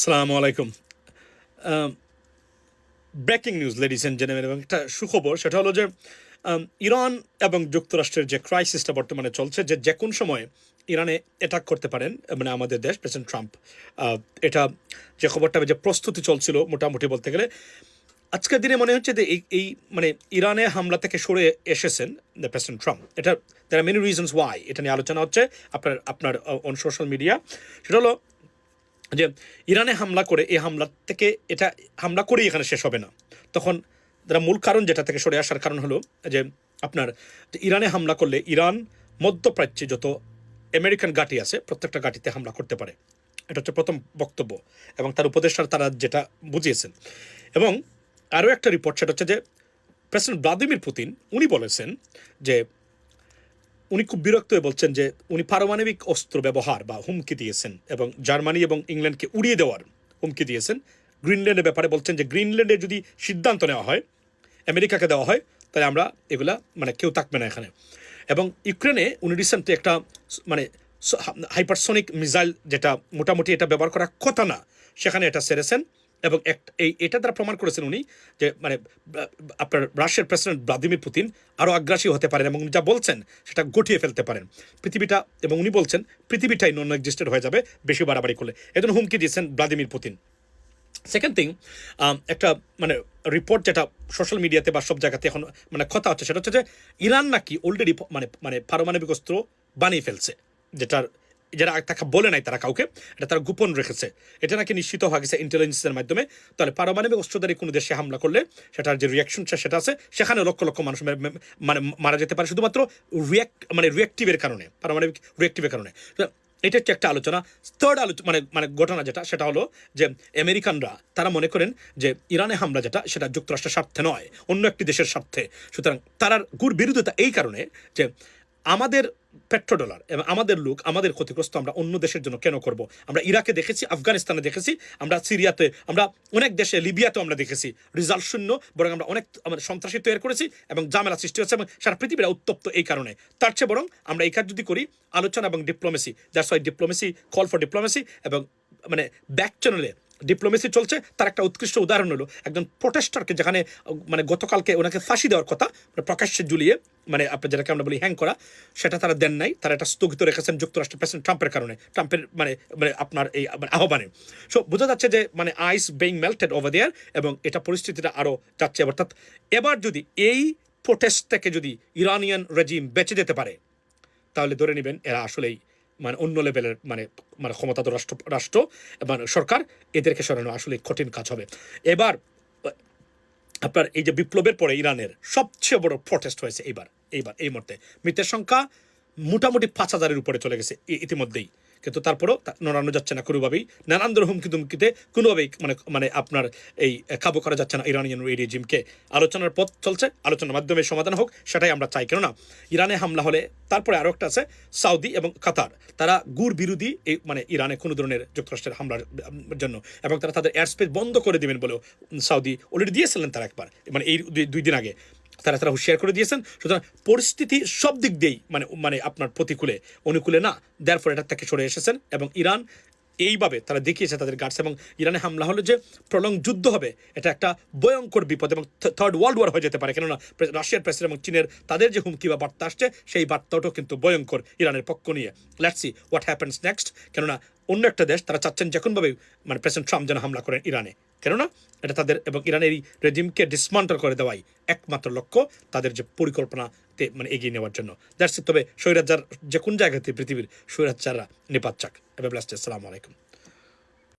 আসসালামু আলাইকুম। Breaking news ladies and জেনেমেন এবং একটা সুখবর, সেটা হলো যে ইরান এবং যুক্তরাষ্ট্রের যে ক্রাইসিসটা বর্তমানে চলছে, যে যে কোন সময় ইরানে অ্যাটাক করতে পারেন মানে আমাদের দেশ প্রেসিডেন্ট ট্রাম্প এটা যে খবরটা, যে প্রস্তুতি চলছিল মোটামুটি বলতে গেলে, আজকের দিনে মনে হচ্ছে যে এই এই মানে ইরানে হামলা থেকে সরে এসেছেন দ্য প্রেসিডেন্ট ট্রাম্প এটা there are many reasons why এটা নিয়ে আলোচনা হচ্ছে আপনার আপনার অন সোশ্যাল মিডিয়া সেটা হলো যে ইরানে হামলা করে এই হামলা থেকে এটা হামলা করেই এখানে শেষ হবে না। তখন তারা মূল কারণ যেটা থেকে সরে আসার কারণ হলো যে আপনার ইরানে হামলা করলে ইরান মধ্যপ্রাচ্যে যত আমেরিকান ঘাঁটি আছে, প্রত্যেকটা ঘাঁটিতে হামলা করতে পারে। এটা হচ্ছে প্রথম বক্তব্য এবং তার উপদেষ্টার তারা যেটা বুঝিয়েছেন। এবং আরও একটা রিপোর্ট সেটা হচ্ছে যে প্রেসিডেন্ট ভ্লাদিমির পুতিন, উনি বলেছেন যে উনি খুব বিরক্ত হয়ে বলছেন যে উনি পারমাণবিক অস্ত্র ব্যবহার বা হুমকি দিয়েছেন এবং জার্মানি এবং ইংল্যান্ডকে উড়িয়ে দেওয়ার হুমকি দিয়েছেন। গ্রিনল্যান্ডের ব্যাপারে বলছেন যে গ্রিনল্যান্ডে যদি সিদ্ধান্ত নেওয়া হয়, আমেরিকাকে দেওয়া হয়, তাহলে আমরা এগুলা মানে কেউ থাকবে না এখানে। এবং ইউক্রেনে উনি রিসেন্টলি একটা মানে হাইপারসনিক মিসাইল যেটা মোটামুটি এটা ব্যবহার করার কথা না, সেখানে এটা সেরেছেন। এবং এই এটা দ্বারা প্রমাণ করেছেন উনি যে মানে আপনার রাশিয়ার প্রেসিডেন্ট ভ্লাদিমির পুতিন আরও আগ্রাসী হতে পারেন এবং উনি যা বলছেন সেটা গটিয়ে ফেলতে পারেন। পৃথিবীটা এবং উনি বলছেন পৃথিবীটাই নন এক্সিস্টেড হয়ে যাবে বেশি বাড়াবাড়ি করলে। এজন্য হুমকি দিয়েছেন ভ্লাদিমির পুতিন। সেকেন্ড থিং একটা মানে রিপোর্ট যেটা সোশ্যাল মিডিয়াতে বা সব জায়গাতে এখন মানে কথা হচ্ছে, সেটা হচ্ছে যে ইরান নাকি অলরেডি মানে মানে পারমাণবিক অস্ত্র বানিয়ে ফেলছে, যেটার যারা তাকে বলে নাই তারা কাউকে, এটা তারা গোপন রেখেছে। এটা নাকি নিশ্চিত হওয়া গেছে ইন্টেলিজেন্সের মাধ্যমে। তাহলে পারমাণবিক অস্ত্রধারী কোনো দেশে হামলা করলে সেটার যে রিয়াকশন সেটা আছে, সেখানে লক্ষ লক্ষ মানুষ মানে মারা যেতে পারে। শুধুমাত্র রিয়াক্ট মানে রিয়াক্টিভের কারণে, পারমাণবিক রিয়াক্টিভের কারণে। এটা হচ্ছে একটা আলোচনা। থার্ড আলোচনা মানে মানে ঘটনা যেটা, সেটা হলো যে আমেরিকানরা, তারা মনে করেন যে ইরানে হামলা যেটা, সেটা যুক্তরাষ্ট্রের স্বার্থে নয়, অন্য একটি দেশের স্বার্থে। সুতরাং তারার গুর বিরোধিতা এই কারণে যে আমাদের পেট্রোডলার। এবং আমাদের লোক, আমাদের ক্ষতিগ্রস্ত আমরা অন্য দেশের জন্য কেন করব? আমরা ইরাকে দেখেছি, আফগানিস্তানে দেখেছি, আমরা সিরিয়াতে, আমরা অনেক দেশে, লিবিয়াতেও আমরা দেখেছি। রিজাল্ট শূন্য, বরং আমরা অনেক আমাদের সন্ত্রাসী তৈরি করেছি এবং জামেলা সৃষ্টি হচ্ছে এবং সারা পৃথিবীরা উত্তপ্ত এই কারণে। তার চেয়ে বরং আমরা এই কাজ যদি করি, আলোচনা এবং diplomacy that's why diplomacy call for diplomacy এবং মানে ব্যাক চ্যানেলে ডিপ্লোমেসি চলছে, তার একটা উৎকৃষ্ট উদাহরণ হলো, একজন প্রোটেস্টারকে যেখানে মানে গতকালকে ওনাকে ফাঁসি দেওয়ার কথা মানে প্রকাশ্যে ঝুলিয়ে মানে আপনার যেটাকে আমরা বলি হ্যাং করা, সেটা তারা দেন নাই, তারা এটা স্থগিত রেখেছেন যুক্তরাষ্ট্রের প্রেসিডেন্ট ট্রাম্পের কারণে ট্রাম্পের মানে মানে আপনার এই মানে আহ্বানে। সো বোঝা যাচ্ছে যে মানে ice being melted over there এবং এটা পরিস্থিতিটা আরও যাচ্ছে। অর্থাৎ এবার যদি এই প্রোটেস্ট থেকে যদি ইরানিয়ান রেজিম বেঁচে যেতে পারে, তাহলে ধরে নেবেন এরা আসলেই মানে অন্য লেভেলের মানে মানে ক্ষমতাধর রাষ্ট্র রাষ্ট্র মানে সরকার, এদেরকে সরানো আসলে কঠিন কাজ হবে। এবার, আপনার এই যে বিপ্লবের পরে ইরানের সবচেয়ে বড় প্রটেস্ট হয়েছে এইবার এইবার, এই মুহূর্তে। মৃতের সংখ্যা মোটামুটি পাঁচ হাজারের উপরে চলে গেছে ইতিমধ্যেই। কিন্তু তারপরেও নড়ানো যাচ্ছে না কোনোভাবেই। নানান ধরনের হুমকি দুমকিতে কোনোভাবেই মানে মানে আপনার এই কাবু করা যাচ্ছে না ইরানিয়ান রেজিমকে আলোচনার পথ চলছে, আলোচনার মাধ্যমে সমাধান হোক, সেটাই আমরা চাই। কেননা ইরানে হামলা হলে তারপরে আরও একটা আছে সৌদি এবং কাতার। তারা গুর বিরোধী এই মানে ইরানে কোনো ধরনের যুক্তরাষ্ট্রের হামলার জন্য এবং তারা তাদের এয়ার স্পেস বন্ধ করে দেবেন বলেও সৌদি অলরেডি দিয়েছিলেন তারা একবার। মানে এই দুই দিন আগে। তারা তারা হুঁশিয়ার করে দিয়েছেন। সুতরাং পরিস্থিতি সব দিক দিয়েই মানে মানে আপনার প্রতিকূলে, অনুকূলে না। দেয়ার ফলে এটার থেকে সরে এসেছেন এবং ইরান এইভাবে তারা দেখিয়েছে তাদের গার্ডস এবং ইরানে হামলা হলো যে প্রলং যুদ্ধ হবে, এটা একটা ভয়ঙ্কর বিপদ এবং থার্ড ওয়ার্ল্ড ওয়ার হয়ে যেতে পারে। কেননা রাশিয়ার প্রেসিডেন্ট এবং চীনের তাদের যে হুমকি বা বার্তা আসছে, সেই বার্তাটাও কিন্তু ভয়ঙ্কর ইরানের পক্ষ নিয়ে। লেটসি হোয়াট হ্যাপেন্স নেক্সট কেননা অন্য একটা দেশ, তারা চাচ্ছেন যখনভাবে মানে প্রেসিডেন্ট ট্রাম্প যেন হামলা করেন ইরানে। কেননা, এটা তাদের এবং ইরানের এই রেজিমকে ডিসমান্টল করে দেওয়াই একমাত্র লক্ষ্য তাদের যে পরিকল্পনাতে মানে এগিয়ে নেওয়ার জন্য। দ্যাটস তবে স্বৈরাচার যে কোন জায়গাতে পৃথিবীর স্বৈরাচাররা নেপাত চাক। এবার আসসালামু আলাইকুম।